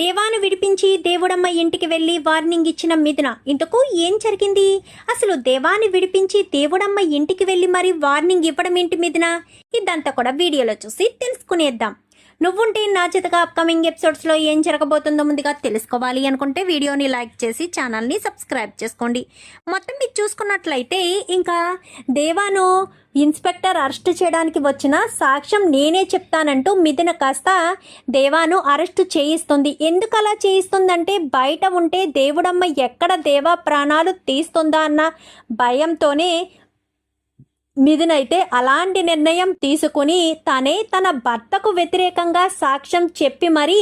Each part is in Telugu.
దేవాను విడిపించి దేవుడమ్మ ఇంటికి వెళ్ళి వార్నింగ్ ఇచ్చిన మిథున ఇంతకు ఏం జరిగింది? అసలు దేవాన్ని విడిపించి దేవుడమ్మ ఇంటికి వెళ్ళి మరి వార్నింగ్ ఇవ్వడం ఏంటి మిథున? ఇదంతా కూడా వీడియోలో చూసి తెలుసుకునేద్దాం. నువ్వుంటే నా చేతగా అప్కమింగ్ ఎపిసోడ్స్లో ఏం జరగబోతుందో ముందుగా తెలుసుకోవాలి అనుకుంటే వీడియోని లైక్ చేసి ఛానల్ని సబ్స్క్రైబ్ చేసుకోండి. మొత్తం మీరు చూసుకున్నట్లయితే ఇంకా దేవాను ఇన్స్పెక్టర్ అరెస్ట్ చేయడానికి వచ్చిన సాక్ష్యం నేనే చెప్తానంటూ మిథున కాస్త దేవాను అరెస్ట్ చేయిస్తుంది. ఎందుకు అలా చేయిస్తుందంటే బయట ఉంటే దేవుడమ్మ ఎక్కడ దేవా ప్రాణాలు తీస్తుందా అన్న భయంతోనే మిథునైతే అలాంటి నిర్ణయం తీసుకుని తనే తన భర్తకు వ్యతిరేకంగా సాక్ష్యం చెప్పి మరీ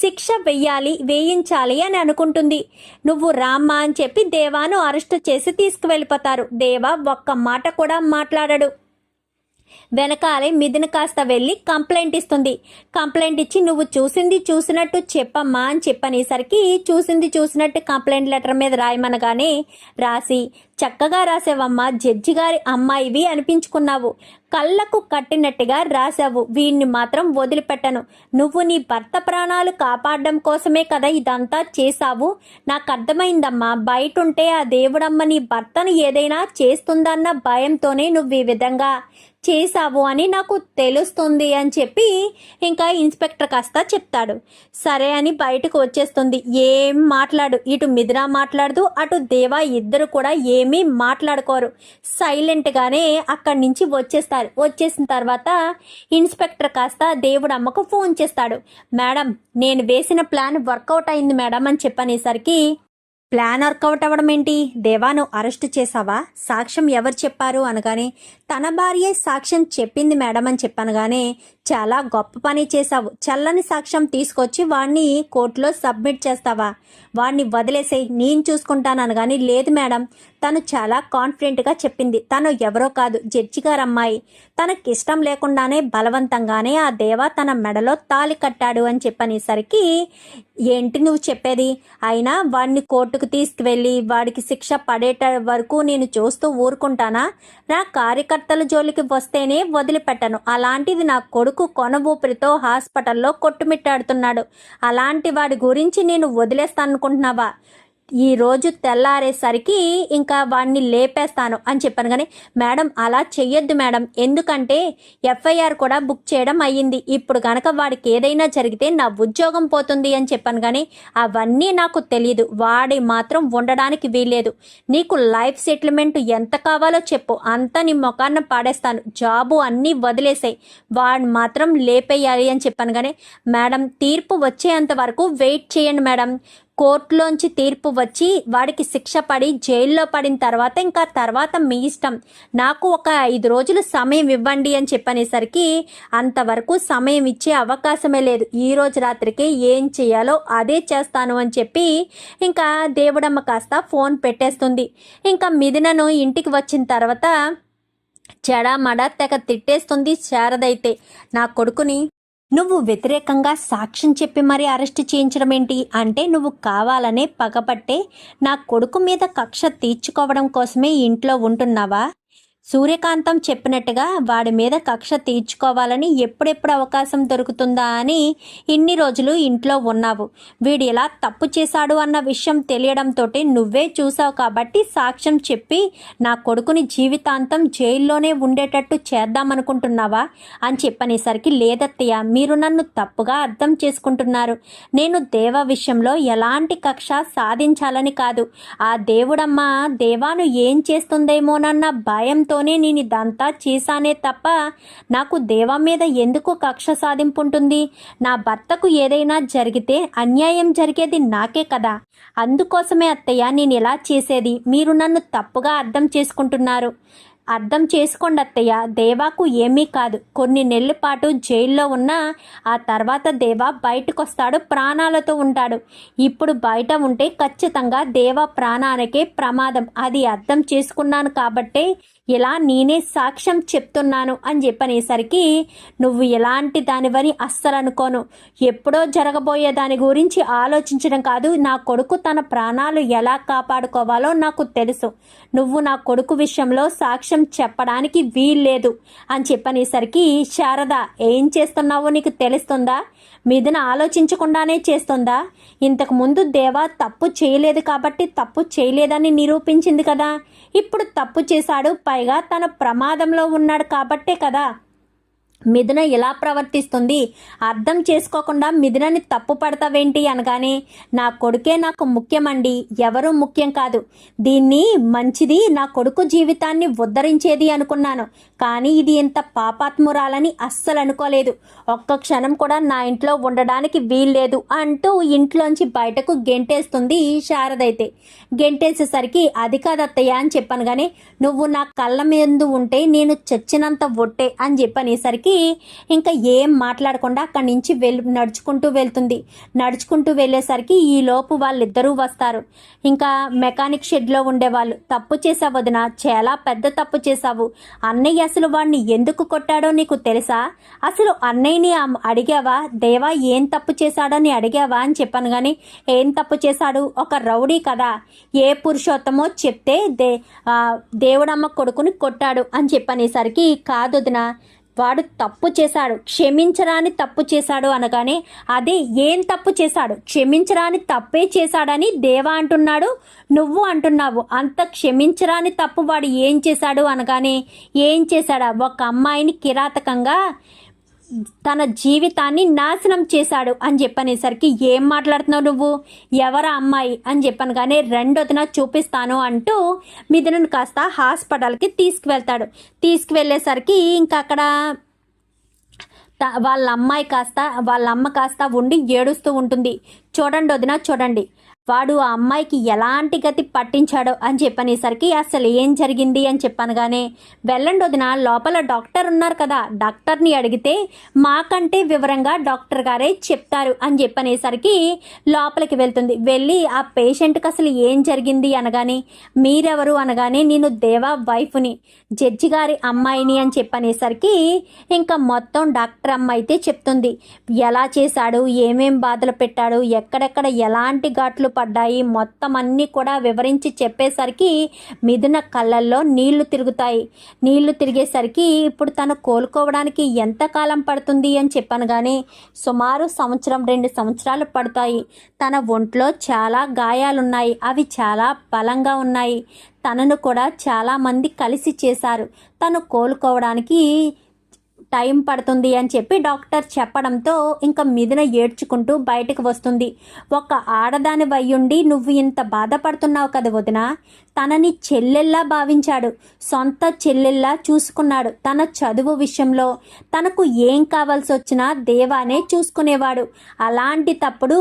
శిక్ష వెయ్యాలి వేయించాలి అని అనుకుంటుంది. నువ్వు రామ్మా అని చెప్పి దేవాను అరెస్టు చేసి తీసుకువెళ్ళిపోతారు. దేవా ఒక్క మాట కూడా మాట్లాడడు. వెనకాలే మిథున కాస్త వెళ్ళి కంప్లైంట్ ఇస్తుంది. కంప్లైంట్ ఇచ్చి నువ్వు చూసింది చూసినట్టు చెప్పమ్మా అని చెప్పనేసరికి చూసింది చూసినట్టు కంప్లైంట్ లెటర్ మీద రాయమనగానే రాసి చక్కగా రాసావమ్మా జడ్జి గారి అమ్మాయివి అనిపించుకున్నావు. కళ్ళకు కట్టినట్టుగా రాసావు. వీణ్ణి మాత్రం వదిలిపెట్టను. నువ్వు నీ భర్త ప్రాణాలు కాపాడడం కోసమే కదా ఇదంతా చేశావు. నాకు అర్థమైందమ్మా బయట ఉంటే ఆ దేవుడమ్మ నీ భర్తను ఏదైనా చేస్తుందన్న భయంతోనే నువ్వు ఈ విధంగా చేశావు అని నాకు తెలుస్తుంది అని చెప్పి ఇంకా ఇన్స్పెక్టర్ కాస్త చెప్తాడు. సరే అని బయటకు వచ్చేస్తుంది. ఏం మాట్లాడు? ఇటు మిథున మాట్లాడదు అటు దేవా ఇద్దరు కూడా ఏమీ మాట్లాడుకోరు. సైలెంట్గానే అక్కడి నుంచి వచ్చేస్తారు. వచ్చేసిన తర్వాత ఇన్స్పెక్టర్ కాస్త దేవుడు అమ్మకు ఫోన్ చేస్తాడు. మేడం నేను వేసిన ప్లాన్ వర్కౌట్ అయింది మేడం అని చెప్పనేసరికి ప్లాన్ వర్కౌట్ అవ్వడం ఏంటి? దేవాను అరెస్ట్ చేశావా? సాక్ష్యం ఎవరు చెప్పారు? అనగానే తన భార్య సాక్ష్యం చెప్పింది మేడం అని చెప్పనగానే చాలా గొప్ప పని చేశావు. చల్లని సాక్ష్యం తీసుకొచ్చి వాడిని కోర్టులో సబ్మిట్ చేస్తావా? వాడిని వదిలేసే నేను చూసుకుంటానని కానీ లేదు మేడం. తను చాలా కాన్ఫిడెంట్గా చెప్పింది. తను ఎవరో కాదు. జడ్జి గారు అమ్మాయి. తనకి ఇష్టం లేకుండానే బలవంతంగానే ఆ దేవ తన మెడలో తాలి కట్టాడు అని చెప్పనేసరికి ఏంటి నువ్వు చెప్పేది? అయినా వాడిని కోర్టుకు తీసుకువెళ్ళి వాడికి శిక్ష పడేట వరకు నేను చూస్తూ ఊరుకుంటానా? నా కార్యకర్తల జోలికి వస్తేనే వదిలిపెట్టను. అలాంటిది నా కొడుకు కొన ఊపిరితో హాస్పిటల్లో కొట్టుమిట్టాడుతున్నాడు. అలాంటి వాడి గురించి నేను వదిలేస్తాను అనుకుంటున్నావా ఈ రోజు తెల్లారేసరికి ఇంకా వాడిని లేపేస్తాను అని చెప్పాను కానీ మేడం అలా చెయ్యొద్దు మేడం. ఎందుకంటే ఎఫ్ఐఆర్ కూడా బుక్ చేయడం అయ్యింది. ఇప్పుడు కనుక వాడికి ఏదైనా జరిగితే నా ఉద్యోగం పోతుంది అని చెప్పాను కానీ అవన్నీ నాకు తెలియదు వాడి మాత్రం ఉండడానికి వీల్లేదు. నీకు లైఫ్ సెటిల్మెంట్ ఎంత కావాలో చెప్పు. అంతా నీ మొఖాన్న పాడేస్తాను. జాబు అన్నీ వదిలేసాయి. వాడు మాత్రం లేపేయాలి అని చెప్పాను కానీ మేడం తీర్పు వచ్చేంత వరకు వెయిట్ చేయండి మేడం. కోర్టులోంచి తీర్పు వచ్చి వాడికి శిక్ష పడి జైల్లో పడిన తర్వాత ఇంకా తర్వాత మీ ఇష్టం. నాకు ఒక ఐదు రోజులు సమయం ఇవ్వండి అని చెప్పనేసరికి అంతవరకు సమయం ఇచ్చే అవకాశమే లేదు. ఈ రోజు రాత్రికి ఏం చేయాలో అదే చేస్తాను అని చెప్పి ఇంకా దేవుడమ్మ కాస్త ఫోన్ పెట్టేస్తుంది. ఇంకా మిథునను ఇంటికి వచ్చిన తర్వాత చెడ మడ తెగ తిట్టేస్తుంది శారదైతే. నా కొడుకుని నువ్వు వ్యతిరేకంగా సాక్ష్యం చెప్పి మరీ అరెస్ట్ చేయించడం ఏంటి? అంటే నువ్వు కావాలనే పగపట్టే నా కొడుకు మీద కక్ష తీర్చుకోవడం కోసమే ఇంట్లో ఉంటున్నావా? సూర్యకాంతం చెప్పినట్టుగా వాడి మీద కక్ష తీర్చుకోవాలని ఎప్పుడెప్పుడు అవకాశం దొరుకుతుందా అని ఇన్ని రోజులు ఇంట్లో ఉన్నావు. వీడు ఎలా తప్పు చేశాడు అన్న విషయం తెలియడంతో నువ్వే చూసావు కాబట్టి సాక్ష్యం చెప్పి నా కొడుకుని జీవితాంతం జైల్లోనే ఉండేటట్టు చేద్దామనుకుంటున్నావా అని చెప్పనేసరికి లేదత్తయ్య మీరు నన్ను తప్పుగా అర్థం చేసుకుంటున్నారు. నేను దేవ విషయంలో ఎలాంటి కక్ష సాధించాలని కాదు. ఆ దేవుడమ్మ దేవాను ఏం చేస్తుందేమోనన్న భయంతో భయంతోనే నేను ఇదంతా చేశానే తప్ప నాకు దేవా మీద ఎందుకు కక్ష సాధింపు ఉంటుంది నా భర్తకు ఏదైనా జరిగితే అన్యాయం జరిగేది నాకే కదా. అందుకోసమే అత్తయ్య నేను ఇలా చేసేది. మీరు నన్ను తప్పుగా అర్థం చేసుకుంటున్నారు. అర్థం చేసుకోండి అత్తయ్య. దేవాకు ఏమీ కాదు. కొన్ని నెలల పాటు జైల్లో ఉన్నా ఆ తర్వాత దేవా బయటకొస్తాడు ప్రాణాలతో ఉంటాడు. ఇప్పుడు బయట ఉంటే ఖచ్చితంగా దేవ ప్రాణానికే ప్రమాదం. అది అర్థం చేసుకున్నాను కాబట్టే ఇలా నేనే సాక్ష్యం చెప్తున్నాను అని చెప్పనేసరికి నువ్వు ఎలాంటి దానివని అస్సలు అనుకోను ఎప్పుడో జరగబోయే దాని గురించి ఆలోచించడం కాదు. నా కొడుకు తన ప్రాణాలు ఎలా కాపాడుకోవాలో నాకు తెలుసు. నువ్వు నా కొడుకు విషయంలో సాక్ష్యం చెప్పడానికి వీల్లేదు అని చెప్పనేసరికి శారద ఏం చేస్తున్నావో నీకు తెలుస్తుందా? మీదన ఆలోచించకుండానే చేస్తుందా? ఇంతకుముందు దేవా తప్పు చేయలేదు కాబట్టి తప్పు చేయలేదని నిరూపించింది కదా. ఇప్పుడు తప్పు చేశాడు పైగా తన ప్రమాదంలో ఉన్నాడు కాబట్టే కదా. మిథున ఎలా ప్రవర్తిస్తుంది? అర్థం చేసుకోకుండా మిథునని తప్పు పడతావేంటి అనగానే నా కొడుకే నాకు ముఖ్యమండి. ఎవరూ ముఖ్యం కాదు. దీన్ని మంచిది నా కొడుకు జీవితాన్ని ఉద్ధరించేది అనుకున్నాను. కానీ ఇది ఇంత పాపాత్మురాలని అస్సలు అనుకోలేదు. ఒక్క క్షణం కూడా నా ఇంట్లో ఉండడానికి వీల్లేదు అంటూ ఇంట్లోంచి బయటకు గెంటేస్తుంది శారదైతే. గెంటేసేసరికి అది కాదత్తయ్య అని చెప్పాను కానీ నువ్వు నా కళ్ళ మీద ఉంటే నేను చచ్చినంత ఒట్టే అని చెప్పనేసరికి ఇంకా ఏం మాట్లాడకుండా అక్కడి నుంచి వెళ్ నడుచుకుంటూ వెళ్తుంది. నడుచుకుంటూ వెళ్ళేసరికి ఈ లోపు వాళ్ళిద్దరూ వస్తారు. ఇంకా మెకానిక్ షెడ్లో ఉండేవాళ్ళు. తప్పు చేసావు వదిన. చాలా పెద్ద తప్పు చేశావు. అన్నయ్య అసలు వాడిని ఎందుకు కొట్టాడో నీకు తెలుసా? అసలు అన్నయ్యని అడిగావా? దేవా ఏం తప్పు చేశాడని అడిగావా? అని చెప్పాను కానీ ఏం తప్పు చేశాడు? ఒక రౌడీ కదా. ఏ పురుషోత్తమో చెప్తే దే దేవుడమ్మ కొడుకుని కొట్టాడు అని చెప్పనేసరికి కాదు వదిన. వాడు తప్పు చేశాడు క్షమించరాని తప్పు చేశాడు అనగానే అదే ఏం తప్పు చేశాడు? క్షమించరాని తప్పే చేశాడని దేవా అంటున్నాడు నువ్వు అంటున్నావు. అంత క్షమించరాని తప్పు వాడు ఏం చేశాడు అనగానే ఏం చేశాడా? ఒక అమ్మాయిని కిరాతకంగా తన జీవితాన్ని నాశనం చేశాడు అని చెప్పనేసరికి ఏం మాట్లాడుతున్నావు నువ్వు? ఎవరా అమ్మాయి? అని చెప్పాను కానీ రెండోదిన చూపిస్తాను అంటూ మిథునను కాస్త హాస్పిటల్కి తీసుకువెళ్తాడు. తీసుకువెళ్ళేసరికి ఇంకా అక్కడ వాళ్ళ అమ్మాయి కాస్త వాళ్ళ అమ్మ కాస్త ఉండి ఏడుస్తూ ఉంటుంది. చూడండి వదిన చూడండి. వాడు ఆ అమ్మాయికి ఎలాంటి గతి పట్టించాడో అని చెప్పనేసరికి అసలు ఏం జరిగింది అని చెప్పనగానే వెళ్ళండి వదిన లోపల డాక్టర్ ఉన్నారు కదా డాక్టర్ని అడిగితే మాకంటే వివరంగా డాక్టర్ గారే చెప్తారు అని చెప్పనేసరికి లోపలికి వెళ్తుంది. వెళ్ళి ఆ పేషెంట్కి అసలు ఏం జరిగింది అనగానే మీరెవరు? అనగానే నేను దేవా వైఫ్ని జడ్జి గారి అమ్మాయిని అని చెప్పనేసరికి ఇంకా మొత్తం డాక్టర్ అమ్మ అయితే చెప్తుంది. ఎలా చేశాడు? ఏమేం బాధలు పెట్టాడు? ఎక్కడెక్కడ ఎలాంటి ఘాట్లు పడ్డాయి. మొత్తం అన్నీ కూడా వివరించి చెప్పేసరికి మిథున కళ్ళల్లో నీళ్ళు తిరుగుతాయి. నీళ్ళు తిరిగేసరికి ఇప్పుడు తను కోలుకోవడానికి ఎంత కాలం పడుతుంది అని చెప్పాను కానీ సుమారు సంవత్సరం రెండు సంవత్సరాలు పడతాయి. తన ఒంట్లో చాలా గాయాలున్నాయి. అవి చాలా బలంగా ఉన్నాయి. తనను కూడా చాలామంది కలిసి చేశారు. తను కోలుకోవడానికి టైం పడుతుంది అని చెప్పి డాక్టర్ చెప్పడంతో ఇంకా మిథున ఏడ్చుకుంటూ బయటకు వస్తుంది. ఒక ఆడదాని వయ్యుండి నువ్వు ఇంత బాధపడుతున్నావు కదా వదిన. తనని చెల్లెల్లా భావించాడు. సొంత చెల్లెల్లా చూసుకున్నాడు తన చదువు విషయంలో. తనకు ఏం కావాల్సి వచ్చినా దేవానే చూసుకునేవాడు. అలాంటి తప్పుడు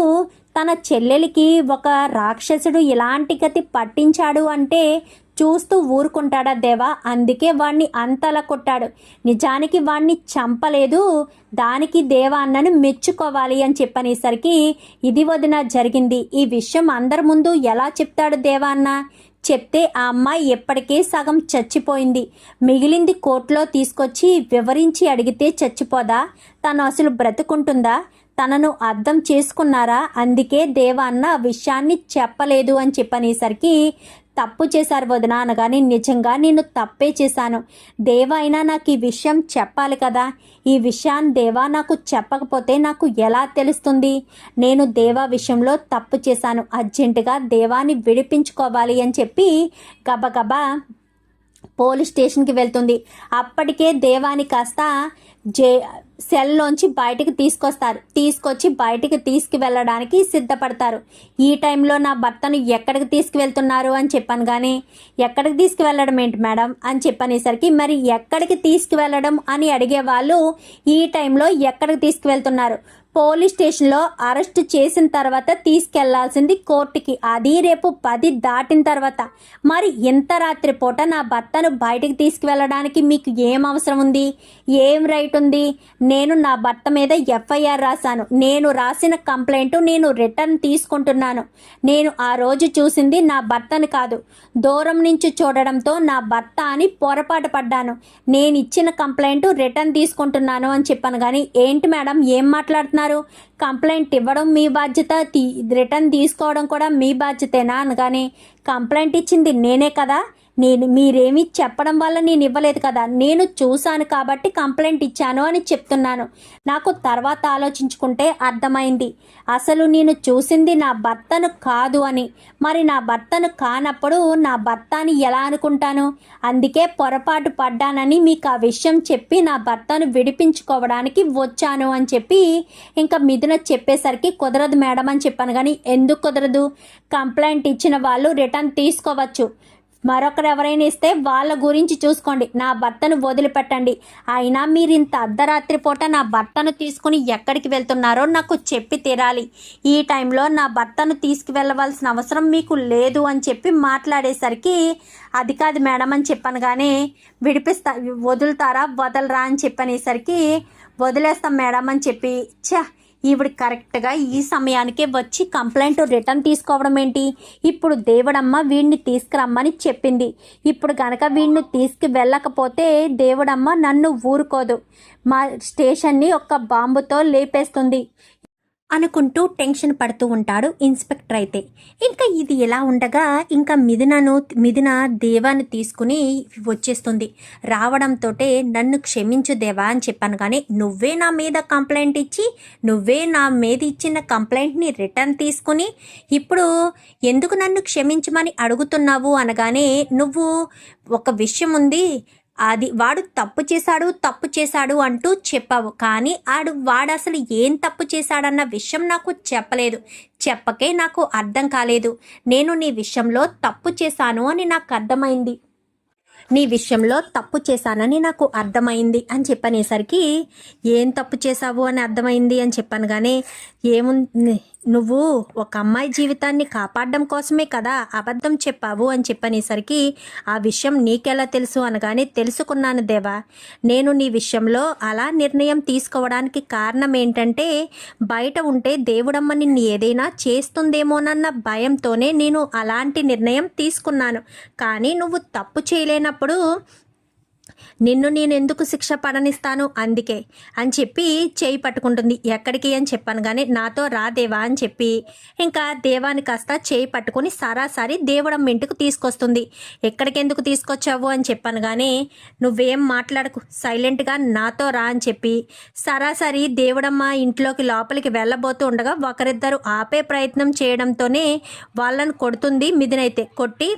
తన చెల్లెలికి ఒక రాక్షసుడు ఇలాంటి గతి పట్టించాడు అంటే చూస్తూ ఊరుకుంటాడా దేవా? అందుకే వాణ్ణి అంతలా కొట్టాడు. నిజానికి వాణ్ణి చంపలేదు. దానికి దేవా అన్నను మెచ్చుకోవాలి అని చెప్పనేసరికి ఇది వదిన జరిగింది. ఈ విషయం అందరి ముందు ఎలా చెప్తాడు దేవా అన్న? చెప్తే ఆ అమ్మాయి ఎప్పటికే సగం చచ్చిపోయింది. మిగిలింది కోర్టులో తీసుకొచ్చి వివరించి అడిగితే చచ్చిపోదా? తను అసలు బ్రతుకుంటుందా? తనను అర్థం చేసుకున్నారా? అందుకే దేవా అన్న విషయాన్ని చెప్పలేదు అని చెప్పనేసరికి తప్పు చేశారు వదిన అనగానే నిజంగా నేను తప్పే చేశాను. దేవా అయినా నాకు ఈ విషయం చెప్పాలి కదా. ఈ విషయాన్ని దేవా నాకు చెప్పకపోతే నాకు ఎలా తెలుస్తుంది? నేను దేవా విషయంలో తప్పు చేశాను. అర్జెంటుగా దేవాని విడిపించుకోవాలి అని చెప్పి గబగబా పోలీస్ స్టేషన్కి వెళ్తుంది. అప్పటికే దేవాని కాస్త జే సెల్లోంచి బయటికి తీసుకొస్తారు. తీసుకొచ్చి బయటికి తీసుకువెళ్ళడానికి సిద్ధపడతారు. ఈ టైంలో నా భర్తను ఎక్కడికి తీసుకువెళ్తున్నారు అని చెప్పాను కానీ ఎక్కడికి తీసుకువెళ్ళడం ఏంటి మేడం అని చెప్పనేసరికి మరి ఎక్కడికి తీసుకువెళ్ళడం అని అడిగే వాళ్ళు ఈ టైంలో ఎక్కడికి తీసుకువెళ్తున్నారు? పోలీస్ స్టేషన్లో అరెస్ట్ చేసిన తర్వాత తీసుకెళ్ళాల్సింది కోర్టుకి. అది రేపు పది దాటిన తర్వాత. మరి ఇంత రాత్రి పూట నా భర్తను బయటకు తీసుకువెళ్ళడానికి మీకు ఏం అవసరం ఉంది? ఏం రైట్ ఉంది? నేను నా భర్త మీద ఎఫ్ఐఆర్ రాశాను. నేను రాసిన కంప్లైంట్ నేను రిటర్న్ తీసుకుంటున్నాను. నేను ఆ రోజు చూసింది నా భర్తను కాదు. దూరం నుంచి చూడడంతో నా భర్త అని పొరపాటు పడ్డాను. నేను ఇచ్చిన కంప్లైంట్ రిటర్న్ తీసుకుంటున్నాను అని చెప్పాను. కానీ ఏంటి మేడం? ఏం మాట్లాడుతున్నారు? కంప్లైంట్ ఇవ్వడం మీ బాధ్యత రిటర్న్ తీసుకోవడం కూడా మీ బాధ్యతేనా అనగానే కంప్లైంట్ ఇచ్చింది నేనే కదా నేను మీరేమీ చెప్పడం వల్ల నేను ఇవ్వలేదు కదా. నేను చూశాను కాబట్టి కంప్లైంట్ ఇచ్చాను అని చెప్తున్నాను. నాకు తర్వాత ఆలోచించుకుంటే అర్థమైంది. అసలు నేను చూసింది నా భర్తను కాదు అని. మరి నా భర్తను కానప్పుడు నా భర్త అని ఎలా అనుకుంటాను? అందుకే పొరపాటు పడ్డానని మీకు ఆ విషయం చెప్పి నా భర్తను విడిపించుకోవడానికి వచ్చాను అని చెప్పి ఇంకా మిథున చెప్పేసరికి కుదరదు మేడం అని చెప్పాను. కానీ ఎందుకు కుదరదు? కంప్లైంట్ ఇచ్చిన వాళ్ళు రిటర్న్ తీసుకోవచ్చు. మరొకరు ఎవరైనా ఇస్తే వాళ్ళ గురించి చూసుకోండి. నా భర్తను వదిలిపెట్టండి. అయినా మీరు ఇంత అర్ధరాత్రి పూట నా భర్తను తీసుకుని ఎక్కడికి వెళ్తున్నారో నాకు చెప్పి తీరాలి. ఈ టైంలో నా భర్తను తీసుకువెళ్ళవలసిన అవసరం మీకు లేదు అని చెప్పి మాట్లాడేసరికి అది కాదు మేడం అని చెప్పాను కానీ విడిపిస్తా వదులుతారా? వదలరా? అని చెప్పనేసరికి వదిలేస్తాం మేడం అని చెప్పి ఛా! ఈవిడ కరెక్ట్గా ఈ సమయానికే వచ్చి కంప్లైంట్ రిటర్న్ తీసుకోవడం ఏంటి? ఇప్పుడు దేవుడమ్మ వీడిని తీసుకురమ్మని చెప్పింది. ఇప్పుడు గనక వీడిని తీసుకు వెళ్ళకపోతే దేవుడమ్మ నన్ను ఊరుకోదు. మా స్టేషన్ని ఒక్క బాంబుతో లేపేస్తుంది. అనుకుంటూ టెన్షన్ పడుతూ ఉంటాడు ఇన్స్పెక్టర్ అయితే. ఇంకా ఇది ఎలా ఉండగా ఇంకా మిథునను మిథున దేవాన్ని తీసుకుని వచ్చేస్తుంది. రావడంతో నన్ను క్షమించు దేవా అని చెప్పాను కానీ నువ్వే నా మీద కంప్లైంట్ ఇచ్చి నువ్వే నా మీద ఇచ్చిన కంప్లైంట్ని రిటర్న్ తీసుకుని ఇప్పుడు ఎందుకు నన్ను క్షమించమని అడుగుతున్నావు అనగానే నువ్వు ఒక విషయం ఉంది అది వాడు తప్పు చేశాడు తప్పు చేశాడు అంటూ చెప్పావు. కానీ ఆడు వాడు అసలు ఏం తప్పు చేశాడన్న విషయం నాకు చెప్పలేదు. చెప్పకే నాకు అర్థం కాలేదు. నేను నీ విషయంలో తప్పు చేశాను అని నాకు అర్థమైంది. నీ విషయంలో తప్పు చేశానని నాకు అర్థమైంది అని చెప్పనేసరికి ఏం తప్పు చేశావు అని అర్థమైంది అని చెప్పాను కానీ ఏముంది నువ్వు ఒక అమ్మాయి జీవితాన్ని కాపాడడం కోసమే కదా అబద్ధం చెప్పావు అని చెప్పనేసరికి ఆ విషయం నీకెలా తెలుసు అనగానే తెలుసుకున్నాను దేవా. నేను నీ విషయంలో అలా నిర్ణయం తీసుకోవడానికి కారణం ఏంటంటే బయట ఉంటే దేవుడమ్మ నిన్ను ఏదైనా చేస్తుందేమోనన్న భయంతోనే నేను అలాంటి నిర్ణయం తీసుకున్నాను. కానీ నువ్వు తప్పు చేయలేనప్పుడు నిన్ను నేను ఎందుకు శిక్ష పడనిస్తాను అందుకే అని చెప్పి చేయి పట్టుకుంటుంది. ఎక్కడికి అని చెప్పాను కానీ నాతో రా దేవా అని చెప్పి ఇంకా దేవాని కాస్త చేయి పట్టుకొని సరాసరి దేవుడమ్మ ఇంటికి తీసుకొస్తుంది. ఎక్కడికెందుకు తీసుకొచ్చావు అని చెప్పాను కానీ నువ్వేం మాట్లాడకు సైలెంట్గా నాతో రా అని చెప్పి సరాసరి దేవుడమ్మ ఇంట్లోకి లోపలికి వెళ్ళబోతూ ఉండగా ఒకరిద్దరు ఆపే ప్రయత్నం చేయడంతోనే వాళ్ళని కొడుతుంది. మిదినైతే కొట్టి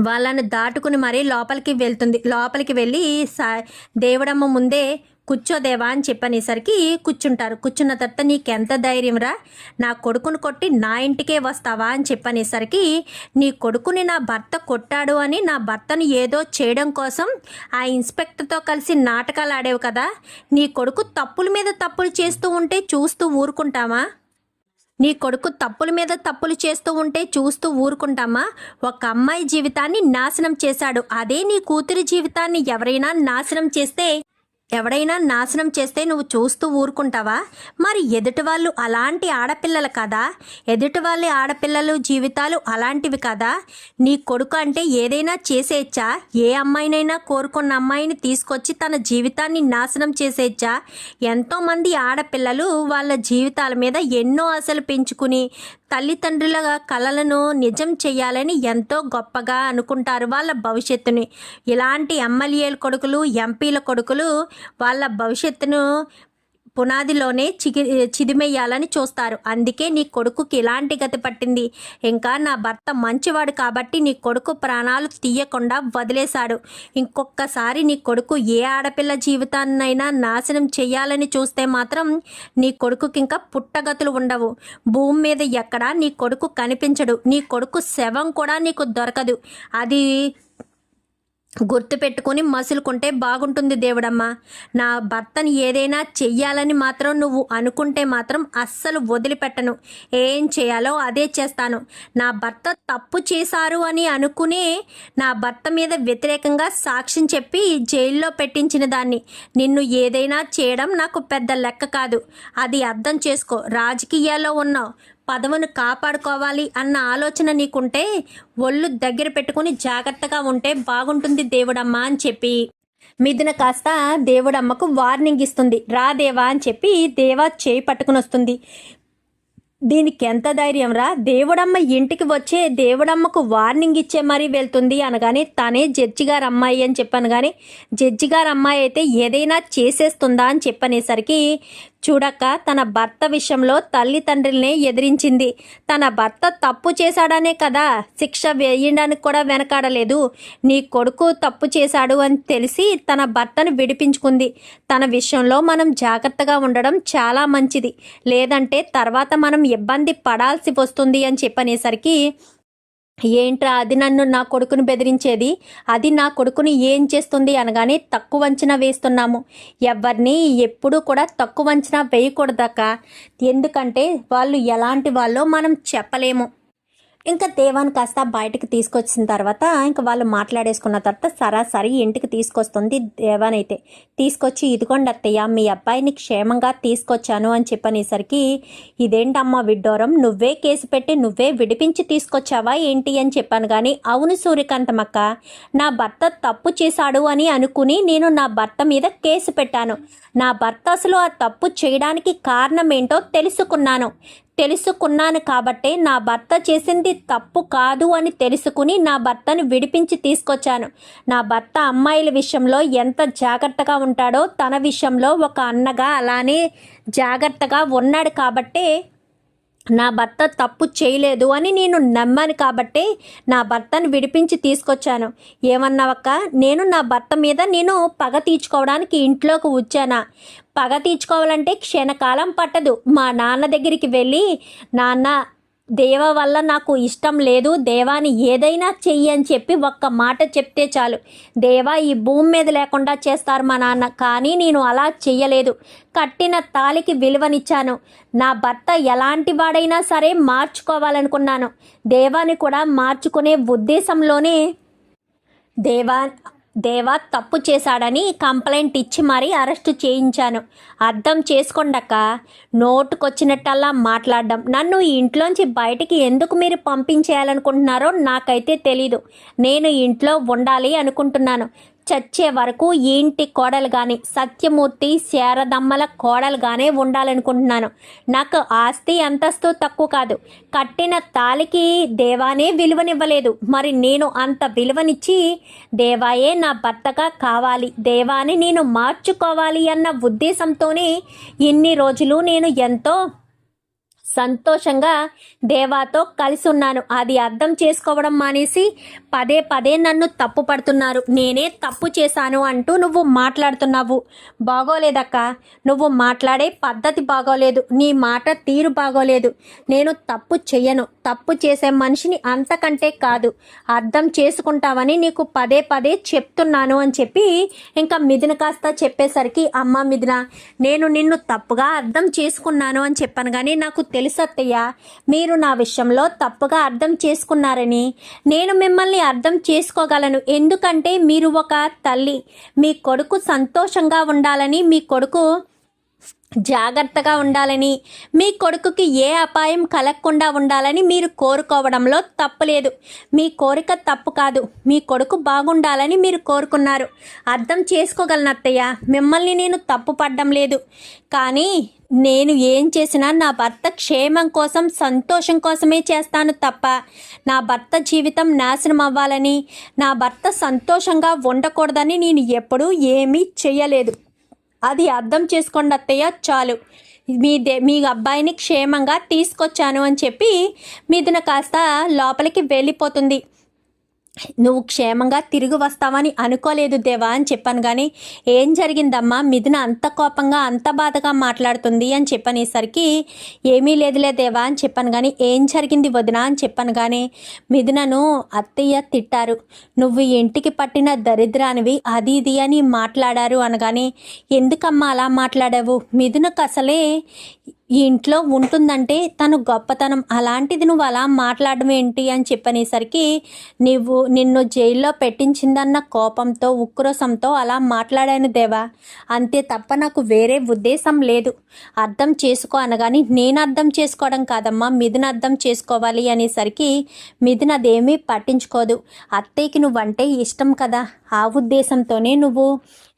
వాళ్ళని దాటుకుని మరీ లోపలికి వెళ్తుంది. లోపలికి వెళ్ళి సా దేవుడమ్మ ముందే కూర్చోదేవా అని చెప్పనేసరికి కూర్చుంటారు. కూర్చున్న తర్వాత నీకెంత ధైర్యం రా? నా కొడుకుని కొట్టి నా ఇంటికే వస్తావా? అని చెప్పనేసరికి నీ కొడుకుని నా భర్త కొట్టాడు అని నా భర్తను ఏదో చేయడం కోసం ఆ ఇన్స్పెక్టర్తో కలిసి నాటకాలు ఆడేవు కదా. నీ కొడుకు తప్పుల మీద తప్పులు చేస్తూ ఉంటే చూస్తూ ఊరుకుంటామా నీ కొడుకు తప్పుల మీద తప్పులు చేస్తూ ఉంటే చూస్తూ ఊరుకుంటామా? ఒక అమ్మాయి జీవితాన్ని నాశనం చేశాడు. అదే నీ కూతురి జీవితాన్ని ఎవరైనా నాశనం చేస్తే ఎవడైనా నాశనం చేస్తే నువ్వు చూస్తూ ఊరుకుంటావా? మరి ఎదుటి వాళ్ళు అలాంటి ఆడపిల్లలు కదా? ఎదుటి వాళ్ళ ఆడపిల్లలు జీవితాలు అలాంటివి కదా? నీ కొడుకు అంటే ఏదైనా చేసేచ్చా ఏ అమ్మాయినైనా కోరుకున్న అమ్మాయిని తీసుకొచ్చి తన జీవితాన్ని నాశనం చేసేచ్చా ఎంతోమంది ఆడపిల్లలు వాళ్ళ జీవితాల మీద ఎన్నో ఆశలు పెంచుకుని తల్లిదండ్రుల కళలను నిజం చేయాలని ఎంతో గొప్పగా అనుకుంటారు వాళ్ళ భవిష్యత్తుని. ఇలాంటి ఎమ్మెల్యేల కొడుకులు ఎంపీల కొడుకులు వాళ్ళ భవిష్యత్తును పునాదిలోనే చిగి చిదిమెయ్యాలని చూస్తారు. అందుకే నీ కొడుకుకి ఇలాంటి గతి పట్టింది? ఇంకా నా భర్త మంచివాడు కాబట్టి నీ కొడుకు ప్రాణాలు తీయకుండా వదిలేశాడు. ఇంకొకసారి నీ కొడుకు ఏ ఆడపిల్ల జీవితాన్నైనా నాశనం చేయాలని చూస్తే మాత్రం నీ కొడుకుకి ఇంకా పుట్టగతులు ఉండవు. భూమి మీద ఎక్కడా నీ కొడుకు కనిపించడు. నీ కొడుకు శవం కూడా నీకు దొరకదు. అది గుర్తుపెట్టుకొని మసులుకుంటే బాగుంటుంది దేవుడమ్మ. నా భర్తని ఏదైనా చెయ్యాలని మాత్రం నువ్వు అనుకుంటే మాత్రం అస్సలు వదిలిపెట్టను. ఏం చేయాలో అదే చేస్తాను. నా భర్త తప్పు చేశారు అని అనుకునే నా భర్త మీద వ్యతిరేకంగా సాక్ష్యం చెప్పి జైల్లో పెట్టించిన దాన్ని. నిన్ను ఏదైనా చేయడం నాకు పెద్ద లెక్క కాదు. అది అర్థం చేసుకో. రాజకీయాల్లో ఉన్నావు. పదవును కాపాడుకోవాలి అన్న ఆలోచన నీకుంటే ఒళ్ళు దగ్గర పెట్టుకుని జాగ్రత్తగా ఉంటే బాగుంటుంది దేవుడమ్మా అని చెప్పి. మిథున కాస్త దేవుడమ్మకు వార్నింగ్ ఇస్తుంది. రా దేవా అని చెప్పి దేవా చేయి పట్టుకుని వస్తుంది. దీనికి ఎంత ధైర్యం రా? దేవుడమ్మ ఇంటికి వచ్చే దేవుడమ్మకు వార్నింగ్ ఇచ్చే మరీ వెళ్తుంది అనగానే తనే జడ్జి గారు అమ్మాయి అని చెప్పాను కానీ జడ్జి గారు అమ్మాయి అయితే ఏదైనా చేసేస్తుందా అని చెప్పనేసరికి చూడక్క తన భర్త విషయంలో తల్లిదండ్రులనే ఎదిరించింది. తన భర్త తప్పు చేశాడనే కదా శిక్ష వేయడానికి కూడా వెనకాడలేదు. నీ కొడుకు తప్పు చేశాడు అని తెలిసి తన భర్తను విడిపించుకుంది. తన విషయంలో మనం జాగ్రత్తగా ఉండడం చాలా మంచిది. లేదంటే తర్వాత మనం ఇబ్బంది పడాల్సి వస్తుంది అని చెప్పనేసరికి ఏంట్రా? అది నన్ను నా కొడుకుని బెదిరించేది? అది నా కొడుకుని ఏం చేస్తుంది అనగానే తక్కువ అంచనా వేస్తున్నాము. ఎవరిని ఎప్పుడూ కూడా తక్కువ అంచనా వేయకూడదక్క. ఎందుకంటే వాళ్ళు ఎలాంటి వాళ్ళో మనం చెప్పలేము. ఇంకా దేవాన్ని కాస్త బయటకు తీసుకొచ్చిన తర్వాత ఇంకా వాళ్ళు మాట్లాడేసుకున్న తర్వాత సరాసరి ఇంటికి తీసుకొస్తుంది దేవాన్ అయితే తీసుకొచ్చి ఇదిగోండి అత్తయ్య మీ అబ్బాయిని క్షేమంగా తీసుకొచ్చాను అని చెప్పనేసరికి ఇదేంటమ్మా విడ్డోరం? నువ్వే కేసు పెట్టి నువ్వే విడిపించి తీసుకొచ్చావా ఏంటి? అని చెప్పాను కానీ అవును సూర్యకాంతమక్క నా భర్త తప్పు చేశాడు అని అనుకుని నేను నా భర్త మీద కేసు పెట్టాను. నా భర్త అసలు ఆ తప్పు చేయడానికి కారణం ఏంటో తెలుసుకున్నాను. తెలుసుకున్నాను కాబట్టే నా భర్త చేసింది తప్పు కాదు అని తెలుసుకుని నా భర్తను విడిపించి తీసుకొచ్చాను. నా భర్త అమ్మాయిల విషయంలో ఎంత జాగ్రత్తగా ఉంటాడో తన విషయంలో ఒక అన్నగా అలానే జాగ్రత్తగా ఉన్నాడు కాబట్టే నా భర్త తప్పు చేయలేదు అని నేను నమ్మాను కాబట్టి నా భర్తను విడిపించి తీసుకొచ్చాను. ఏమన్నావక్క? నేను నా భర్త మీద నేను పగ తీర్చుకోవడానికి ఇంట్లోకి వచ్చానా? పగ తీర్చుకోవాలంటే క్షణకాలం పట్టదు. మా నాన్న దగ్గరికి వెళ్ళి నాన్న దేవ వల్ల నాకు ఇష్టం లేదు. దేవాని ఏదైనా చెయ్యి అని చెప్పి ఒక్క మాట చెప్తే చాలు. దేవా ఈ భూమి మీద లేకుండా చేస్తారు మా నాన్న కానీ నేను అలా చెయ్యలేదు. కట్టిన తాలికి విలువనిచ్చాను. నా భర్త ఎలాంటి వాడైనా సరే మార్చుకోవాలనుకున్నాను. దేవాని కూడా మార్చుకునే ఉద్దేశంలోనే. దేవా దేవా తప్పు చేశాడని కంప్లైంట్ ఇచ్చి మరీ అరెస్ట్ చేయించాను. అర్థం చేసుకోండక నోటుకొచ్చినట్టల్లా మాట్లాడడం. నన్ను ఈ ఇంట్లోంచి బయటికి ఎందుకు మీరు పంపించేయాలనుకుంటున్నారో నాకైతే తెలీదు. నేను ఇంట్లో ఉండాలి అనుకుంటున్నాను. చచ్చే వరకు ఇంటి కోడలు కానీ సత్యమూర్తి శారదమ్మల కోడలుగానే ఉండాలనుకుంటున్నాను. నాకు ఆస్తి అంతస్తు తక్కువ కాదు. కట్టిన తాలికి దేవానే విలువనివ్వలేదు. మరి నేను అంత విలువనిచ్చి దేవాయే నా భర్తగా కావాలి దేవాని నేను మార్చుకోవాలి అన్న ఉద్దేశంతోనే ఇన్ని రోజులు నేను ఎంతో సంతోషంగా దేవాతో కలిసి ఉన్నాను అది అర్థం చేసుకోవడం మానేసి పదే పదే నన్ను తప్పు పడుతున్నారు. నేనే తప్పు చేశాను అంటూ నువ్వు మాట్లాడుతున్నావు. బాగోలేదక్క. నువ్వు మాట్లాడే పద్ధతి బాగోలేదు. నీ మాట తీరు బాగోలేదు. నేను తప్పు చెయ్యను. తప్పు చేసే మనిషిని అంతకంటే కాదు. అర్థం చేసుకుంటావని నీకు పదే పదే చెప్తున్నాను అని చెప్పి ఇంకా మిథున కాస్త చెప్పేసరికి అమ్మ మిథున నేను నిన్ను తప్పుగా అర్థం చేసుకున్నాను అని చెప్పాను. కానీ నాకు తెలుసు తెలుసత్తయ్య మీరు నా విషయంలో తప్పుగా అర్థం చేసుకున్నారని. నేను మిమ్మల్ని అర్థం చేసుకోగలను. ఎందుకంటే మీరు ఒక తల్లి. మీ కొడుకు సంతోషంగా ఉండాలని మీ కొడుకు జాగ్రత్తగా ఉండాలని మీ కొడుకుకి ఏ అపాయం కలగకుండా ఉండాలని మీరు కోరుకోవడంలో తప్పులేదు మీ కోరిక తప్పు కాదు. మీ కొడుకు బాగుండాలని మీరు కోరుకున్నారు. అర్థం చేసుకోగలను అత్తయ్య. మిమ్మల్ని నేను తప్పు పడ్డం లేదు. కానీ నేను ఏం చేసినా నా భర్త క్షేమం కోసం సంతోషం కోసమే చేస్తాను తప్ప నా భర్త జీవితం నాశనం అవ్వాలని నా భర్త సంతోషంగా ఉండకూడదని నేను ఎప్పుడూ ఏమీ చేయలేదు అది అర్థం చేసుకోండి అత్తయ్య చాలు. మీ దే మీ అబ్బాయిని క్షేమంగా తీసుకొచ్చాను అని చెప్పి మిథున కాస్త లోపలికి వెళ్ళిపోతుంది. నువ్వు క్షేమంగా తిరిగి వస్తావని అనుకోలేదు దేవా అని చెప్పాను కానీ ఏం జరిగిందమ్మా? మిథున అంత కోపంగా అంత బాధగా మాట్లాడుతుంది అని చెప్పనేసరికి ఏమీ లేదులే దేవా అని చెప్పాను కానీ ఏం జరిగింది వదిన అని చెప్పాను కానీ మిథునను అత్తయ్య తిట్టారు. నువ్వు ఇంటికి పట్టిన దరిద్రానివి అది ఇది అని మాట్లాడారు అనగాని ఎందుకమ్మా అలా మాట్లాడావు? మిథునకు అసలే ఈ ఇంట్లో ఉంటుందంటే తను గొప్పతనం. అలాంటిది నువ్వు అలా మాట్లాడడం ఏంటి అని చెప్పనేసరికి నువ్వు నిన్ను జైల్లో పెట్టించిందన్న కోపంతో ఉక్రోషంతో అలా మాట్లాడాను దేవా. అంతే తప్ప నాకు వేరే ఉద్దేశం లేదు. అర్థం చేసుకో అనగాని నేను అర్థం చేసుకోవడం కాదమ్మా. మిథున అర్థం చేసుకోవాలి అనేసరికి మిథున అదేమీ పట్టించుకోదు. అత్తయ్యకి నువ్వంటే ఇష్టం కదా. ఆ ఉద్దేశంతోనే నువ్వు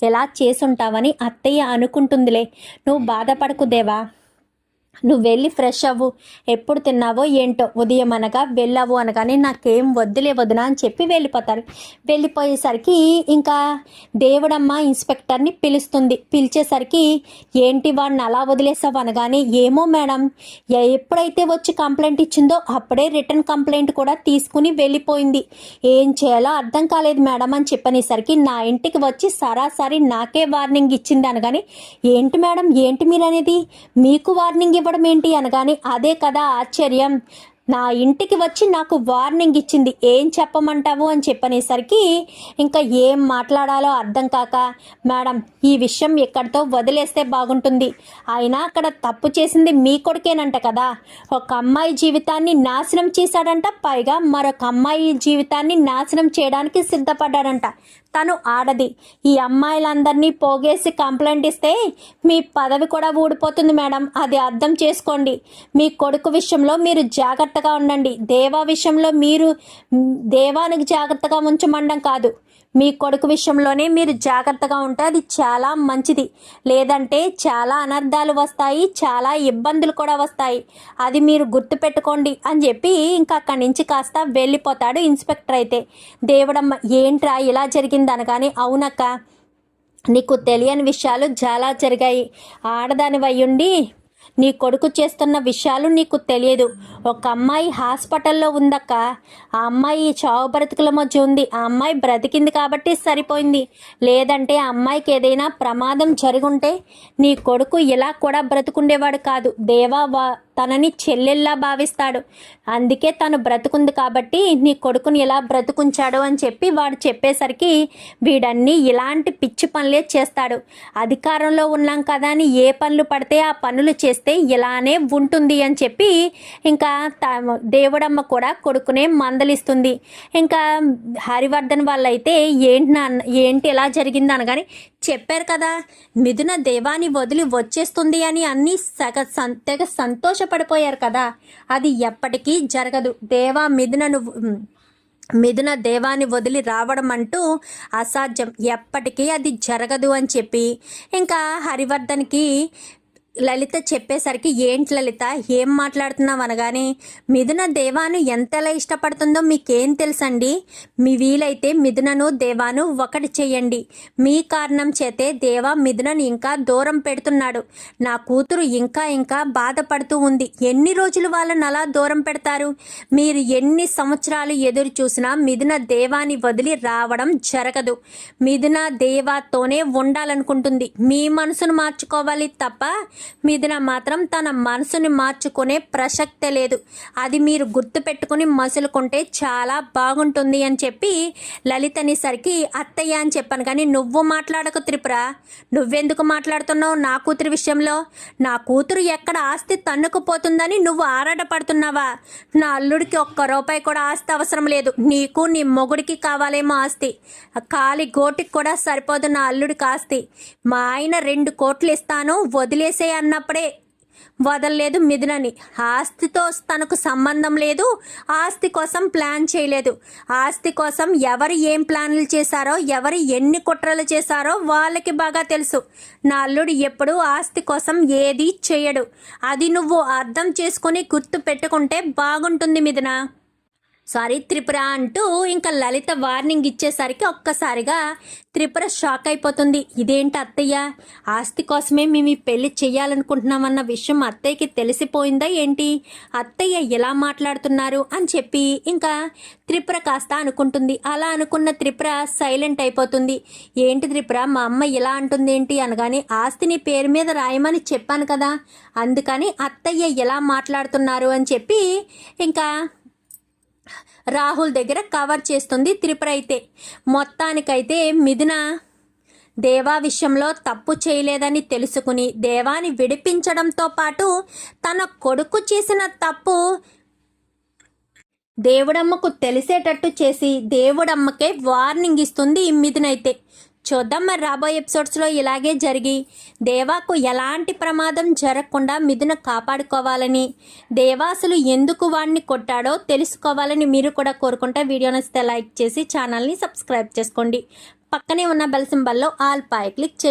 ఎలా చేసుంటావని అత్తయ్య అనుకుంటుందిలే. నువ్వు బాధపడకు దేవా. నువ్వు వెళ్ళి ఫ్రెష్ అవ్వు. ఎప్పుడు తిన్నావో ఏంటో ఉదయం అనగా వెళ్ళావు అనగానే నాకేం వద్దులే వదినా అని చెప్పి వెళ్ళిపోతారు. వెళ్ళిపోయేసరికి ఇంకా దేవుడమ్మ ఇన్స్పెక్టర్ని పిలుస్తుంది. పిలిచేసరికి ఏంటి వాడిని అలా వదిలేసావు అనగానే ఏమో మేడం ఎప్పుడైతే వచ్చి కంప్లైంట్ ఇచ్చిందో అప్పుడే రిటర్న్ కంప్లైంట్ కూడా తీసుకుని వెళ్ళిపోయింది. ఏం చేయాలో అర్థం కాలేదు మేడం అని చెప్పనేసరికి నా ఇంటికి వచ్చి సరాసరి నాకే వార్నింగ్ ఇచ్చింది అనగానే ఏంటి మేడం ఏంటి మీరు అనేది మీకు వార్నింగ్ ఇవ్వడం ఏంటి అనగానే అదే కదా ఆశ్చర్యం. నా ఇంటికి వచ్చి నాకు వార్నింగ్ ఇచ్చింది. ఏం చెప్పమంటావు? అని చెప్పనేసరికి ఇంకా ఏం మాట్లాడాలో అర్థం కాక మేడం ఈ విషయం ఎక్కడితో వదిలేస్తే బాగుంటుంది. అయినా అక్కడ తప్పు చేసింది మీ కొడుకేనంట కదా. ఒక అమ్మాయి జీవితాన్ని నాశనం చేశాడంట పైగా మరొక అమ్మాయి జీవితాన్ని నాశనం చేయడానికి సిద్ధపడ్డాడంట. తను ఆడది. ఈ అమ్మాయిలందరినీ పోగేసి కంప్లైంట్ ఇస్తే మీ పదవి కూడా ఊడిపోతుంది మేడం. అది అర్థం చేసుకోండి. మీ కొడుకు విషయంలో మీరు జాగ్రత్తగా ఉండండి. దేవా విషయంలో మీరు దేవానికి జాగ్రత్తగా ఉంచమండం కాదు. మీ కొడుకు విషయంలోనే మీరు జాగ్రత్తగా ఉంటే అది చాలా మంచిది. లేదంటే చాలా అనర్థాలు వస్తాయి చాలా ఇబ్బందులు కూడా వస్తాయి. అది మీరు గుర్తుపెట్టుకోండి అని చెప్పి ఇంకా అక్కడి నుంచి కాస్త వెళ్ళిపోతాడు ఇన్స్పెక్టర్ అయితే. దేవుడమ్మ ఏంట్రా ఇలా జరిగింది? అనగానే అవునక్క. నీకు తెలియని విషయాలు చాలా జరిగాయి. ఆడదానివయ్యుండి నీ కొడుకు చేస్తున్న విషయాలు నీకు తెలియదు. ఒక అమ్మాయి హాస్పిటల్లో ఉందక్క. ఆ అమ్మాయి చావు బ్రతుకుల మధ్య ఉంది. ఆ అమ్మాయి బ్రతికింది కాబట్టి సరిపోయింది. లేదంటే ఆ అమ్మాయికి ఏదైనా ప్రమాదం జరుగుంటే నీ కొడుకు ఇలా కూడా బ్రతుకుండేవాడు కాదు. దేవా తనని చెల్లెల్లా భావిస్తాడు. అందుకే తను బ్రతుకుంది కాబట్టి నీ కొడుకుని ఎలా బ్రతుకుంచాడు అని చెప్పి వాడు చెప్పేసరికి వీడన్నీ ఇలాంటి పిచ్చి పనులే చేస్తాడు. అధికారంలో ఉన్నాం కదా అని ఏ పనులు పడితే ఆ పనులు చేస్తే ఇలానే ఉంటుంది అని చెప్పి ఇంకా త- దేవుడమ్మ కూడా కొడుకునే మందలిస్తుంది. ఇంకా హరివర్ధన్ వాళ్ళైతే ఏంటి నాన్న ఏంటి ఎలా జరిగింది అనగానే చెప్పారు కదా మిథున దేవాన్ని వదిలి వచ్చేస్తుంది అని అన్నీ సగ సం తెగ సంతోషపడిపోయారు కదా. అది ఎప్పటికీ జరగదు. దేవా మిథునను మిథున దేవాన్ని వదిలి రావడం అంటూ అసాధ్యం. ఎప్పటికీ అది జరగదు అని చెప్పి. ఇంకా హరివర్ధన్కి లలిత చెప్పేసరికి ఏంటి లలిత? ఏం మాట్లాడుతున్నావు అనగానే మిథున దేవాను ఎంతలా ఇష్టపడుతుందో మీకేం తెలుసండి? మీ వీలైతే మిథునను దేవాను ఒకటి చేయండి మీ కారణం చేతే దేవా మిథునను ఇంకా దూరం పెడుతున్నాడు. నా కూతురు ఇంకా ఇంకా బాధపడుతూ ఉంది. ఎన్ని రోజులు వాళ్ళని అలా దూరం పెడతారు? మీరు ఎన్ని సంవత్సరాలు ఎదురు చూసినా మిథున దేవాని వదిలి రావడం జరగదు. మిథున దేవాతోనే ఉండాలనుకుంటుంది. మీ మనసును మార్చుకోవాలి తప్ప మిథున మాత్రం తన మనసుని మార్చుకునే ప్రసక్తే లేదు. అది మీరు గుర్తుపెట్టుకుని మసులుకుంటే చాలా బాగుంటుంది అని చెప్పి లలితనేసరికి అత్తయ్య అని చెప్పాను. కానీ నువ్వు మాట్లాడకు త్రిపుర. నువ్వెందుకు మాట్లాడుతున్నావు నా కూతురి విషయంలో? నా కూతురు ఎక్కడ ఆస్తి తన్నుకుపోతుందని నువ్వు ఆరాటపడుతున్నావా? నా అల్లుడికి ఒక్క రూపాయి కూడా ఆస్తి అవసరం లేదు. నీకు నీ మొగుడికి కావాలేమో ఆస్తి. ఖాళీ కాలి గోటికి కూడా సరిపోదు నా అల్లుడికి ఆస్తి. మా ఆయన రెండు కోట్లు ఇస్తాను వదిలేసే అన్నప్పుడే వదలలేదు మిథునని. ఆస్తితో తనకు సంబంధం లేదు ఆస్తి కోసం ప్లాన్ చేయలేదు. ఆస్తి కోసం ఎవరు ఏం ప్లాన్లు చేశారో ఎవరు ఎన్ని కుట్రలు చేశారో వాళ్ళకి బాగా తెలుసు. నా అల్లుడు ఎప్పుడు ఆస్తి కోసం ఏది చేయడు. అది నువ్వు అర్థం చేసుకుని గుర్తు పెట్టుకుంటే బాగుంటుంది మిథున? సారీ త్రిపుర అంటూ ఇంకా లలిత వార్నింగ్ ఇచ్చేసరికి ఒక్కసారిగా త్రిపుర షాక్ అయిపోతుంది. ఇదేంటి అత్తయ్య? ఆస్తి కోసమే మేము ఈ పెళ్ళి చేయాలనుకుంటున్నామన్న విషయం అత్తయ్యకి తెలిసిపోయిందా ఏంటి? అత్తయ్య ఎలా మాట్లాడుతున్నారు అని చెప్పి ఇంకా త్రిపుర కాస్త అనుకుంటుంది. అలా అనుకున్న త్రిపుర సైలెంట్ అయిపోతుంది. ఏంటి త్రిపుర మా అమ్మ ఇలా అంటుంది ఏంటి అనగానే ఆస్తిని పేరు మీద రాయమని చెప్పాను కదా అందుకని అత్తయ్య ఎలా మాట్లాడుతున్నారు అని చెప్పి ఇంకా రాహుల్ దగ్గర కవర్ చేస్తుంది త్రిపుర అయితే. మొత్తానికైతే మిథున దేవా విషయంలో తప్పు చేయలేదని తెలుసుకుని దేవాని విడిపించడంతో పాటు తన కొడుకు చేసిన తప్పు దేవుడమ్మకు తెలిసేటట్టు చేసి దేవుడమ్మకే వార్నింగ్ ఇస్తుంది ఈ మిథునైతే. చూద్దాం మరి రాబోయే ఎపిసోడ్స్లో ఇలాగే జరిగి దేవాకు ఎలాంటి ప్రమాదం జరగకుండా మిథున కాపాడుకోవాలని దేవాసులు ఎందుకు వాడిని కొట్టాడో తెలుసుకోవాలని మీరు కూడా కోరుకుంటే వీడియో నచ్చితే లైక్ చేసి ఛానల్ని సబ్స్క్రైబ్ చేసుకోండి. పక్కనే ఉన్న బెల్ సింబల్లో ఆల్ పాయ్ క్లిక్ చేయండి